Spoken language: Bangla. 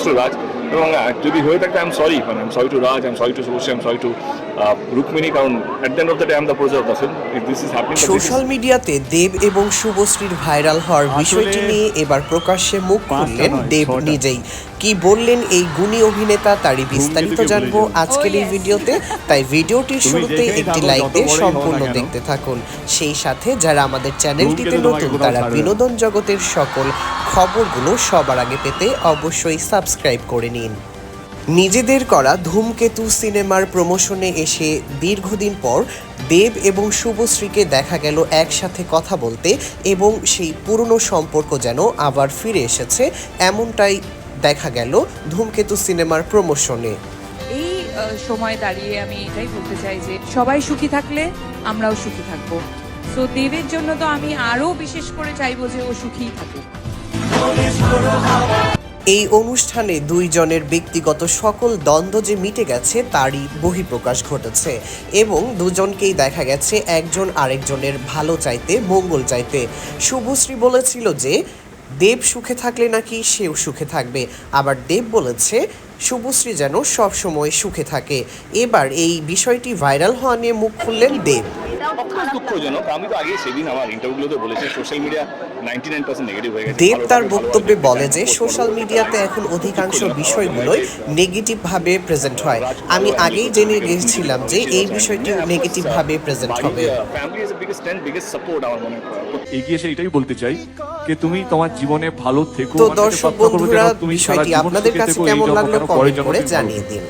থ্যাংকস টু রাজ এবং যদি হয়ে থাকে আই এম সরি মানে I am sorry to Raj I am sorry to Subhashree I am sorry to Rukmini কারণ at the end of the day I am the of the film if this is happening social মিডিয়াতে দেব এবং শুভশ্রীর ভাইরাল হওয়ার বিষয়টি নিয়ে এবার প্রকাশ্যে মুখ খুললেন দেব নিজেই। কি বললেন এই গুণী অভিনেতা তারই বিস্তারিত জানব আজকের এই Oh, ভিডিওতে। তাই ভিডিওটির শুরুতে একটি লাইক দিয়ে সম্পূর্ণ দেখতে থাকুন। সেই সাথে যারা আমাদের চ্যানেলটিতে নতুন তারা বিনোদন জগতের সকল খবরগুলো সবার আগে পেতে অবশ্যই সাবস্ক্রাইব করে নিন। নিজেদের করা ধূমকেতু সিনেমার প্রমোশনে এসে দীর্ঘদিন পর দেব এবং শুভশ্রীকে দেখা গেল একসাথে কথা বলতে এবং সেই পুরনো সম্পর্ক যেন আবার ফিরে এসেছে, এমনটাই দেখা গেল ধূমকেতু সিনেমার প্রমোশনে। এই সময় দাঁড়িয়ে আমি এটাই বলতে চাই যে সবাই সুখী থাকলে আমরাও সুখী থাকব। তো দেবের জন্য তো আমি আরও বিশেষ করে চাইব যে ও সুখী থাকুক। এই অনুষ্ঠানে দুইজনের ব্যক্তিগত সকল দ্বন্দ্ব যে মিটে গেছে, তারই বহিঃপ্রকাশ ঘটেছে এবং দুজনকেই দেখা গেছে একজন আরেকজনের ভালো চাইতে, মঙ্গল চাইতে। শুভশ্রী বলেছিল যে, দেব সুখে থাকলে নাকি সেও সুখে থাকবে। আবার দেব বলেছে, শুভশ্রী যেন সবসময় সুখে থাকে। এবার এই বিষয়টি ভাইরাল হওয়া নিয়ে মুখ খুললেন দেব। দুঃখজনক আমি তো আগে সেদিন আমার ইন্টারভিউগুলোতে বলেছি social media ninety nine percent negative হয়ে গেছে। দেব তার বক্তব্যে বলে যে সোশ্যাল মিডিয়াতে এখন অধিকাংশ বিষয়গুলোই নেগেটিভ ভাবে প্রেজেন্ট হয়। আমি আগেই জেনে গেছিলাম যে এই বিষয়টি নেগেটিভ ভাবে প্রেজেন্ট হবে। সাপোর্ট আমার এগিয়ে এসে এটাই বলতে চাই যে তুমি তোমার জীবনে ভালো থেকো তো দর্শক বন্ধুরা বিষয়টি আপনাদের কাছে কেমন লাগল কমেন্ট করে জানিয়ে। দিন।